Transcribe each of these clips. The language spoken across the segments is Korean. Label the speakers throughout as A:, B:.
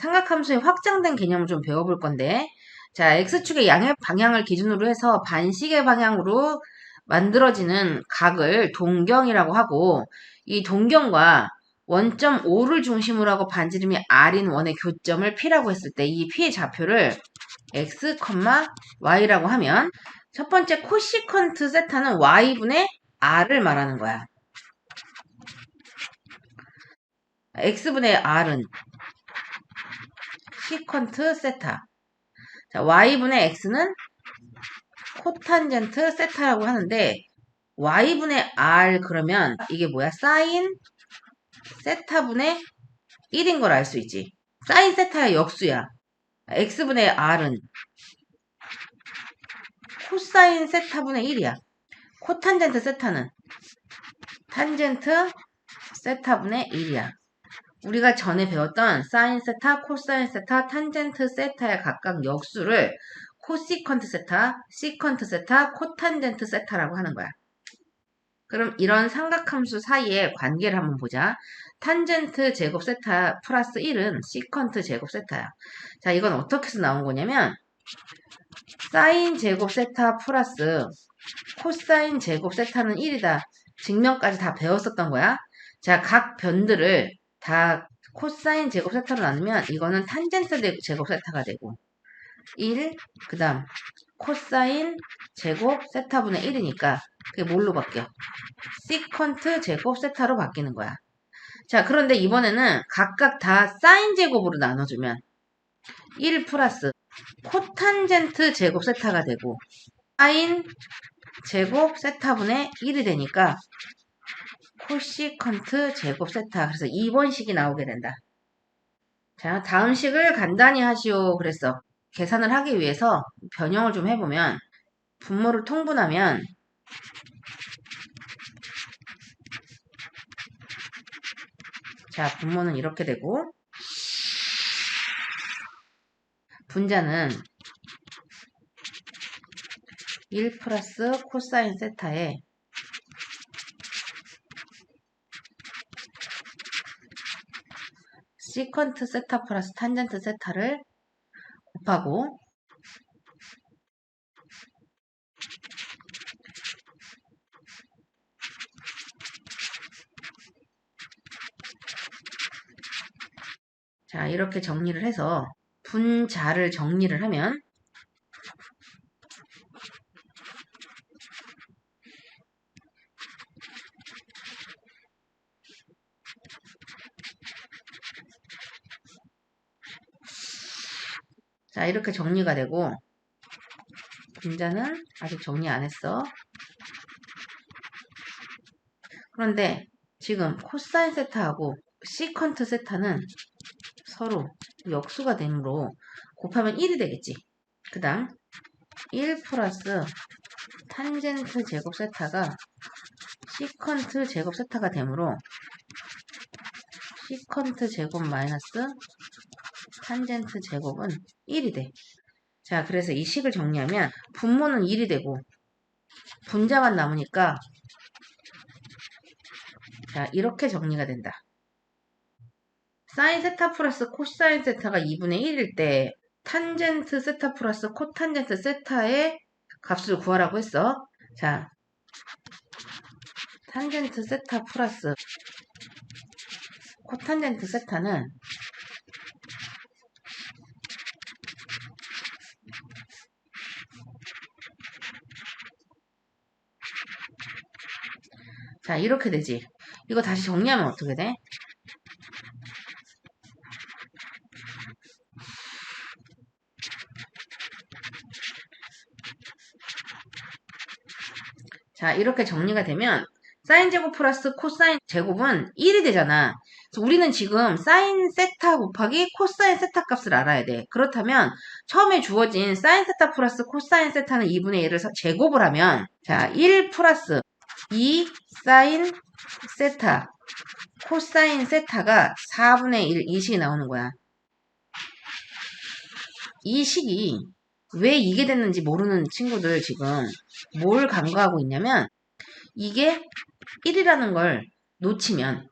A: 삼각함수의 확장된 개념을 좀 배워볼 건데, 자, x축의 양의 방향을 기준으로 해서 반시계 방향으로 만들어지는 각을 동경이라고 하고, 이 동경과 원점 O를 중심으로 하고 반지름이 R인 원의 교점을 P라고 했을 때 이 P의 좌표를 x, y라고 하면 첫 번째 코시컨트 세타는 y분의 r을 말하는 거야. x분의 r은 시컨트 세타. 자, y분의 x는 코탄젠트 세타라고 하는데 y분의 r 그러면 이게 뭐야? 사인 세타분의 1인 걸 알 수 있지. 사인 세타의 역수야. x분의 r은 코사인 세타분의 1이야. 코탄젠트 세타는 탄젠트 세타분의 1이야. 우리가 전에 배웠던 사인 세타, 코사인 세타, 탄젠트 세타의 각각 역수를 코시컨트 세타, 시컨트 세타, 코탄젠트 세타라고 하는 거야. 그럼 이런 삼각함수 사이의 관계를 한번 보자. 탄젠트 제곱 세타 플러스 1은 시컨트 제곱 세타야. 자, 이건 어떻게 해서 나온 거냐면 사인 제곱 세타 플러스 코사인 제곱 세타는 1이다. 증명까지 다 배웠었던 거야. 자, 각 변들을 다 코사인 제곱 세타로 나누면 이거는 탄젠트 제곱 세타가 되고 1, 그 다음 코사인 제곱 세타분의 1이니까 그게 뭘로 바뀌어? 시컨트 제곱 세타로 바뀌는 거야. 자, 그런데 이번에는 각각 다 사인 제곱으로 나눠주면 1 플러스 코탄젠트 제곱 세타가 되고 사인 제곱 세타분의 1이 되니까 코시컨트 제곱 세타. 그래서 2번 식이 나오게 된다. 자, 다음 식을 간단히 하시오. 그랬어. 계산을 하기 위해서 변형을 좀 해보면 분모를 통분하면 자, 분모는 이렇게 되고 분자는 1 플러스 코사인 세타에 시컨트 세타 플러스 탄젠트 세타를 곱하고 자 이렇게 정리를 해서 분자를 정리를 하면 자, 이렇게 정리가 되고, 분자는 아직 정리 안 했어. 그런데 지금 코사인 세타하고 시컨트 세타는 서로 역수가 되므로 곱하면 1이 되겠지. 그 다음 1 플러스 탄젠트 제곱 세타가 시컨트 제곱 세타가 되므로 시컨트 제곱 마이너스 탄젠트 제곱은 1이 돼. 자, 그래서 이 식을 정리하면 분모는 1이 되고 분자만 남으니까 자, 이렇게 정리가 된다. 사인 세타 플러스 코사인 세타가 2분의 1일 때 탄젠트 세타 플러스 코탄젠트 세타의 값을 구하라고 했어. 자, 탄젠트 세타 플러스 코탄젠트 세타는 자, 이렇게 되지. 이거 다시 정리하면 어떻게 돼? 자, 이렇게 정리가 되면 사인 제곱 플러스 코사인 제곱은 1이 되잖아. 우리는 지금 사인 세타 곱하기 코사인 세타 값을 알아야 돼. 그렇다면 처음에 주어진 사인 세타 플러스 코사인 세타는 2분의 1을 제곱을 하면 자, 1 플러스 2 사인 세타 코사인 세타가 4분의 1 이 식이 나오는 거야. 이 식이 왜 이게 됐는지 모르는 친구들 지금 뭘 간과하고 있냐면 이게 1이라는 걸 놓치면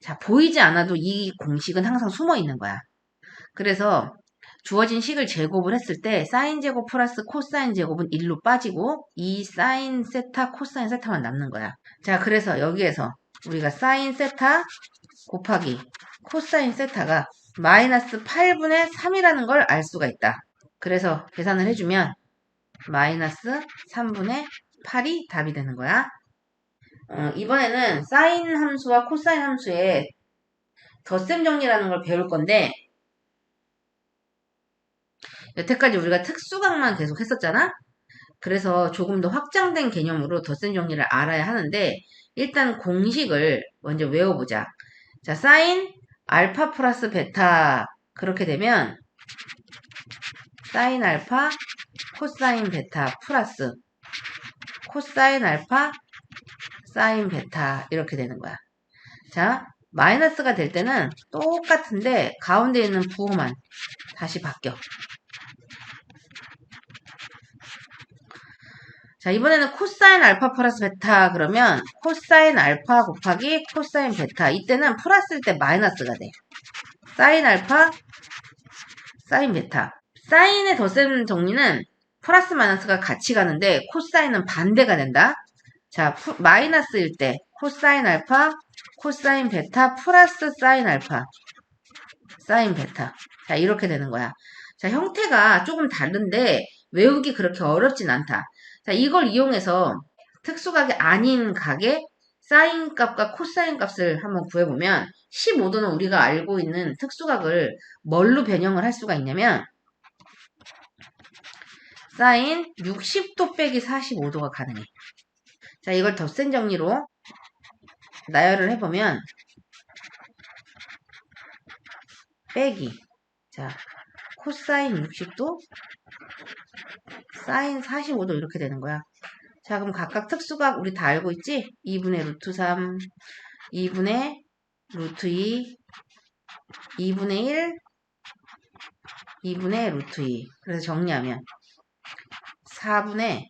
A: 자 보이지 않아도 이 공식은 항상 숨어 있는 거야. 그래서 주어진 식을 제곱을 했을 때 사인 제곱 플러스 코사인 제곱은 1로 빠지고 이 사인 세타 코사인 세타만 남는 거야. 자 그래서 여기에서 우리가 사인 세타 곱하기 코사인 세타가 마이너스 8분의 3이라는 걸 알 수가 있다. 그래서 계산을 해주면 마이너스 3분의 8이 답이 되는 거야. 어, 이번에는 사인 함수와 코사인 함수의 덧셈 정리라는 걸 배울 건데 여태까지 우리가 특수각만 계속 했었잖아? 그래서 조금 더 확장된 개념으로 덧셈 정리를 알아야 하는데 일단 공식을 먼저 외워보자. 자, 사인 알파 플러스 베타 그렇게 되면 사인 알파 코사인 베타 플러스 코사인 알파 사인 베타 이렇게 되는 거야. 자, 마이너스가 될 때는 똑같은데 가운데 있는 부호만 다시 바뀌어. 자, 이번에는 코사인 알파 플러스 베타 그러면 코사인 알파 곱하기 코사인 베타. 이때는 플러스일 때 마이너스가 돼. 사인 알파, 사인 베타. 사인의 덧셈 정리는 플러스 마이너스가 같이 가는데 코사인은 반대가 된다. 자, 푸- 마이너스일 때 코사인 알파, 코사인 베타 플러스 사인 알파, 사인 베타. 자, 이렇게 되는 거야. 자, 형태가 조금 다른데 외우기 그렇게 어렵진 않다. 자, 이걸 이용해서 특수각이 아닌 각의 사인 값과 코사인 값을 한번 구해보면 15도는 우리가 알고 있는 특수각을 뭘로 변형을 할 수가 있냐면 사인 60도 빼기 45도가 가능해. 자, 이걸 덧셈 정리로 나열을 해보면 빼기 자 코사인 60도 사인 45도 이렇게 되는 거야. 자, 그럼 각각 특수각 우리 다 알고 있지? 2분의 루트 3, 2분의 루트 2, 2분의 1, 2분의 루트 2. 그래서 정리하면 4분의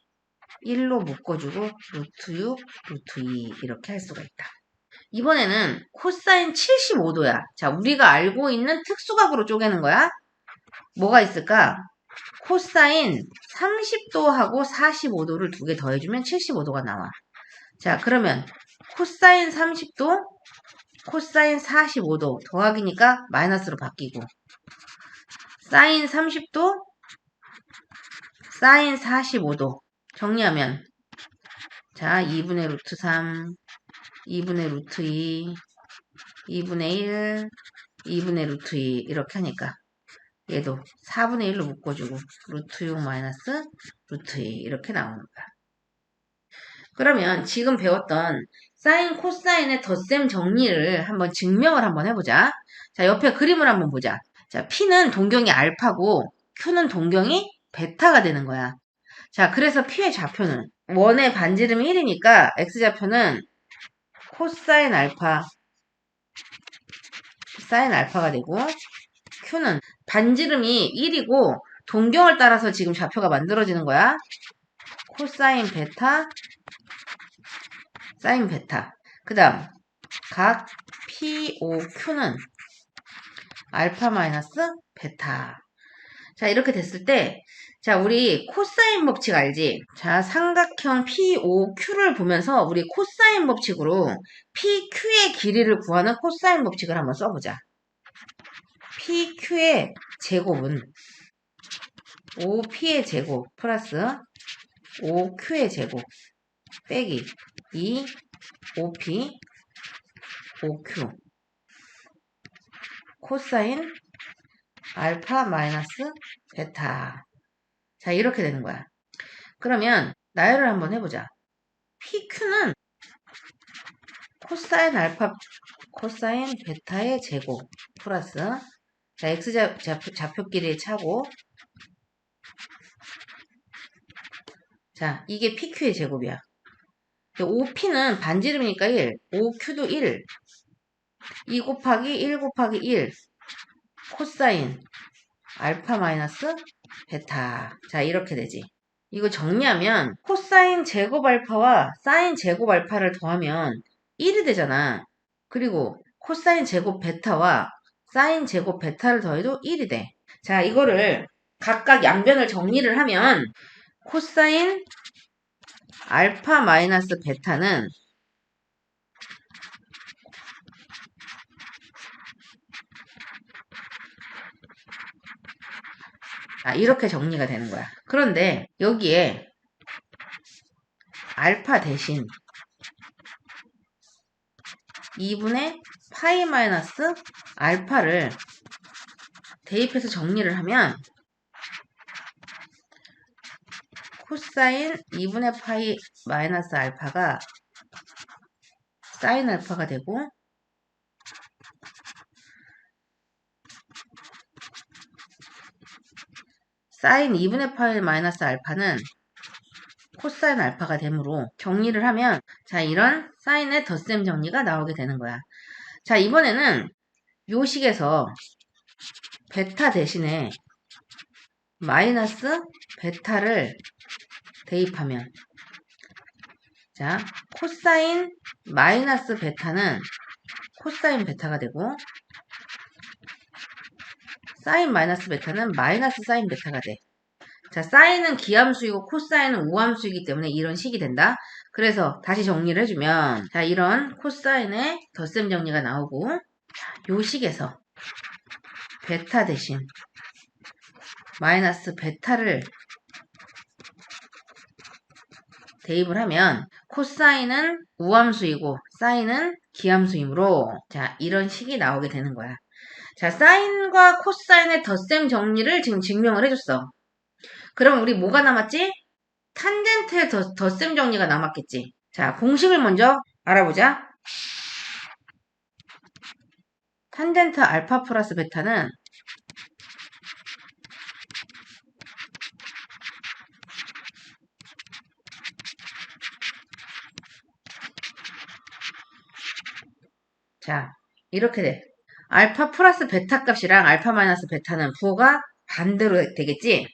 A: 1로 묶어주고 루트 6, 루트 2 이렇게 할 수가 있다. 이번에는 코사인 75도야. 자, 우리가 알고 있는 특수각으로 쪼개는 거야. 뭐가 있을까? 코사인 30도하고 45도를 두 개 더해주면 75도가 나와. 자, 그러면 코사인 30도, 코사인 45도 더하기니까 마이너스로 바뀌고 사인 30도, 사인 45도 정리하면 자, 2분의 루트 3, 2분의 루트 2, 2분의 1, 2분의 루트 2 이렇게 하니까 얘도 4분의 1로 묶어주고 루트 6 마이너스 루트 2 이렇게 나오는 거야. 그러면 지금 배웠던 사인 코사인의 덧셈 정리를 한번 증명을 한번 해보자. 자 옆에 그림을 한번 보자. 자 P는 동경이 알파고 Q는 동경이 베타가 되는 거야. 자 그래서 P의 좌표는 원의 반지름이 1이니까 X좌표는 코사인 알파 사인 알파가 되고 Q는 반지름이 1이고 동경을 따라서 지금 좌표가 만들어지는 거야. 코사인 베타, 사인 베타. 그 다음 각 POQ는 알파 마이너스 베타. 자 이렇게 됐을 때 자, 우리 코사인 법칙 알지? 자, 삼각형 POQ를 보면서 우리 코사인 법칙으로 PQ의 길이를 구하는 코사인 법칙을 한번 써보자. PQ의 제곱은 OP의 제곱 플러스 OQ의 제곱 빼기 2 OP OQ 코사인 알파 마이너스 베타 자 이렇게 되는 거야. 그러면 나열을 한번 해보자. PQ는 코사인 알파 코사인 베타의 제곱 플러스 자, x 좌, 좌표, 좌표끼리의 차고 자, 이게 PQ의 제곱이야. 5P는 반지름이니까 1, 5Q도 1, 2 곱하기 1 곱하기 1 코사인 알파 마이너스 베타 자 이렇게 되지. 이거 정리하면 코사인 제곱 알파와 사인 제곱 알파를 더하면 1이 되잖아. 그리고 코사인 제곱 베타와 사인 제곱 베타를 더해도 1이 돼. 자, 이거를 각각 양변을 정리를 하면 코사인 알파 마이너스 베타는 아, 이렇게 정리가 되는 거야. 그런데 여기에 알파 대신 2분의 파이 마이너스 알파를 대입해서 정리를 하면 코사인 2분의 파이 마이너스 알파가 사인 알파가 되고 사인 2분의 파이 마이너스 알파는 코사인 알파가 되므로 정리를 하면 자 이런 사인의 덧셈 정리가 나오게 되는 거야. 자 이번에는 요 식에서 베타 대신에 마이너스 베타를 대입하면 자 코사인 마이너스 베타는 코사인 베타가 되고 사인 마이너스 베타는 마이너스 사인 베타가 돼. 자, 사인은 기함수이고 코사인은 우함수이기 때문에 이런 식이 된다. 그래서 다시 정리를 해주면 자, 이런 코사인의 덧셈 정리가 나오고 요 식에서 베타 대신 마이너스 베타를 대입을 하면 코사인은 우함수이고 사인은 기함수이므로 자 이런 식이 나오게 되는 거야. 자 사인과 코사인의 덧셈 정리를 지금 증명을 해줬어. 그럼 우리 뭐가 남았지? 탄젠트의 덧, 덧셈 정리가 남았겠지. 자 공식을 먼저 알아보자. 탄젠트 알파 플러스 베타는 자, 이렇게 돼. 알파 플러스 베타 값이랑 알파 마이너스 베타는 부호가 반대로 되겠지?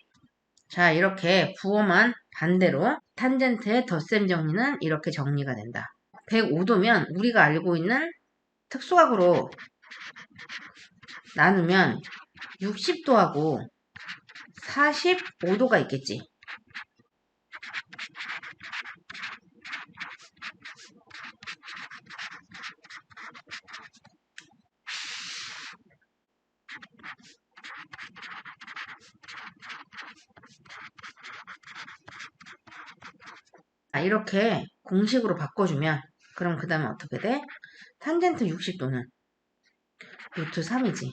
A: 자, 이렇게 부호만 반대로 탄젠트의 덧셈 정리는 이렇게 정리가 된다. 105도면 우리가 알고 있는 특수각으로 나누면 60도하고 45도가 있겠지. 자, 이렇게 공식으로 바꿔주면 그럼 그 다음에 어떻게 돼? 탄젠트 60도는 루트 3이지.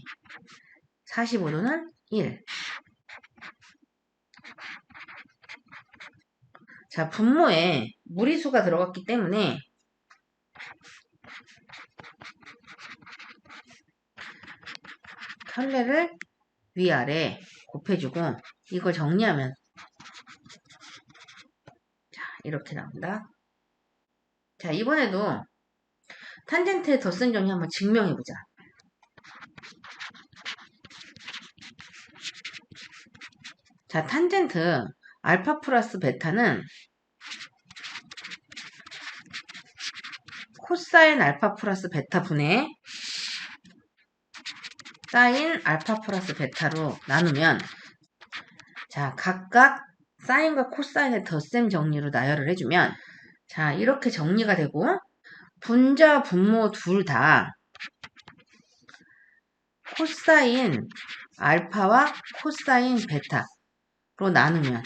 A: 45도는 1. 자, 분모에 무리수가 들어갔기 때문에 혈례를 위아래 곱해주고 이걸 정리하면 자 이렇게 나온다. 자 이번에도 탄젠트의 덧셈 정리 한번 증명해보자. 자 탄젠트 알파 플러스 베타는 코사인 알파 플러스 베타 분의 사인 알파 플러스 베타로 나누면 자 각각 사인과 코사인의 덧셈 정리로 나열을 해주면 자 이렇게 정리가 되고 분자 분모 둘 다 코사인 알파와 코사인 베타 로 나누면.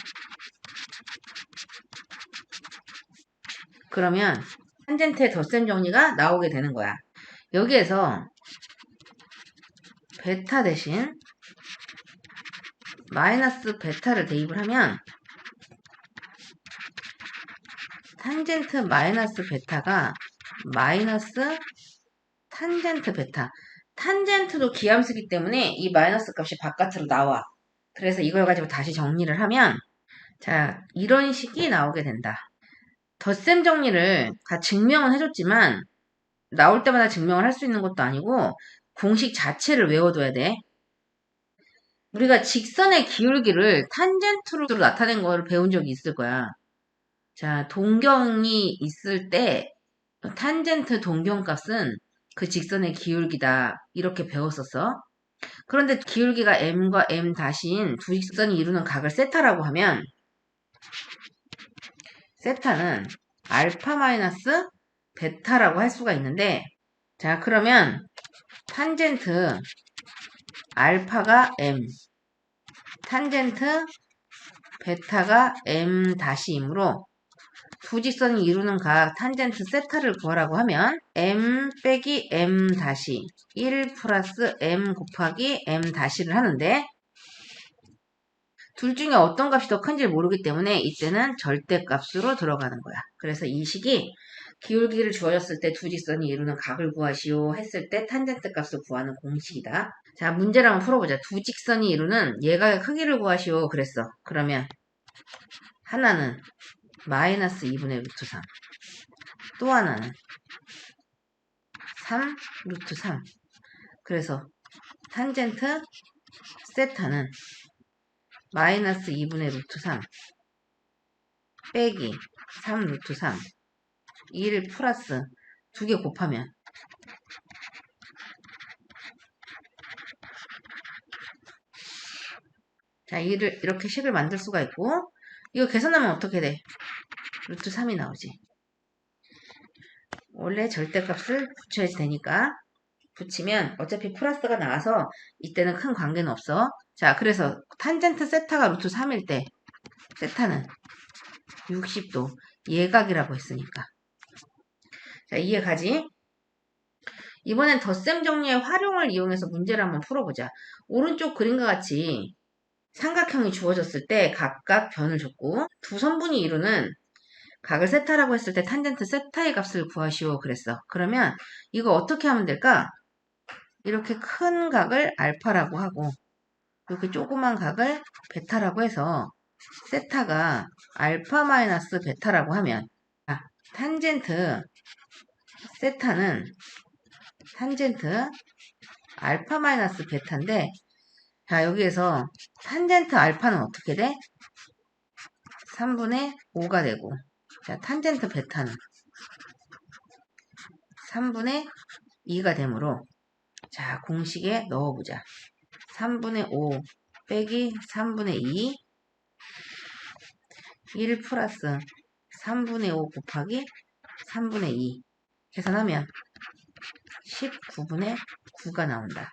A: 그러면 탄젠트의 덧셈 정리가 나오게 되는 거야. 여기에서 베타 대신 마이너스 베타를 대입을 하면 탄젠트 마이너스 베타가 마이너스 탄젠트 베타. 탄젠트도 기함수기 때문에 이 마이너스 값이 바깥으로 나와 그래서 이걸 가지고 다시 정리를 하면 자 이런 식이 나오게 된다 덧셈 정리를 다 증명은 해줬지만 나올 때마다 증명을 할 수 있는 것도 아니고 공식 자체를 외워둬야 돼. 우리가 직선의 기울기를 탄젠트로 나타낸 거를 배운 적이 있을 거야. 자, 동경이 있을 때 탄젠트 동경값은 그 직선의 기울기다. 이렇게 배웠었어. 그런데 기울기가 m과 m 다시인 두 직선이 이루는 각을 세타라고 하면 세타는 알파 마이너스 베타라고 할 수가 있는데 자 그러면 탄젠트 알파가 m 탄젠트 베타가 m 다시이므로 두 직선이 이루는 각 탄젠트 세타를 구하라고 하면 m 빼기 m 다시 1 플러스 m 곱하기 m 다시를 하는데 둘 중에 어떤 값이 더 큰지 모르기 때문에 이때는 절대값으로 들어가는 거야. 그래서 이 식이 기울기를 주어졌을 때 두 직선이 이루는 각을 구하시오 했을 때 탄젠트 값을 구하는 공식이다. 자 문제를 한번 풀어보자. 두 직선이 이루는 얘가의 크기를 구하시오 그랬어. 그러면 하나는 마이너스 2분의 루트 3. 또 하나는 3 루트 3. 그래서 탄젠트 세타는 마이너스 2분의 루트 3 빼기 3 루트 3 2를 플러스 두개 곱하면 자, 이를 이렇게 식을 만들 수가 있고 이거 계산하면 어떻게 돼? 루트 3이 나오지. 원래 절대값을 붙여야지 되니까 붙이면 어차피 플러스가 나와서 이때는 큰 관계는 없어. 자, 그래서 탄젠트 세타가 루트 3일 때 세타는 60도 예각이라고 했으니까. 자, 이해가지? 이번엔 덧셈 정리의 활용을 이용해서 문제를 한번 풀어보자. 오른쪽 그림과 같이 삼각형이 주어졌을 때 각각 변을 줬고 두 선분이 이루는 각을 세타라고 했을 때 탄젠트 세타의 값을 구하시오 그랬어. 그러면 이거 어떻게 하면 될까? 이렇게 큰 각을 알파라고 하고 이렇게 조그만 각을 베타라고 해서 세타가 알파 마이너스 베타라고 하면 아, 탄젠트 세타는 탄젠트 알파 마이너스 베타인데 자 여기에서 탄젠트 알파는 어떻게 돼? 3분의 5가 되고 자 탄젠트 베타는 3분의 2가 되므로 자 공식에 넣어보자. 3분의 5 빼기 3분의 2 1 플러스 3분의 5 곱하기 3분의 2 계산하면 19분의 9가 나온다.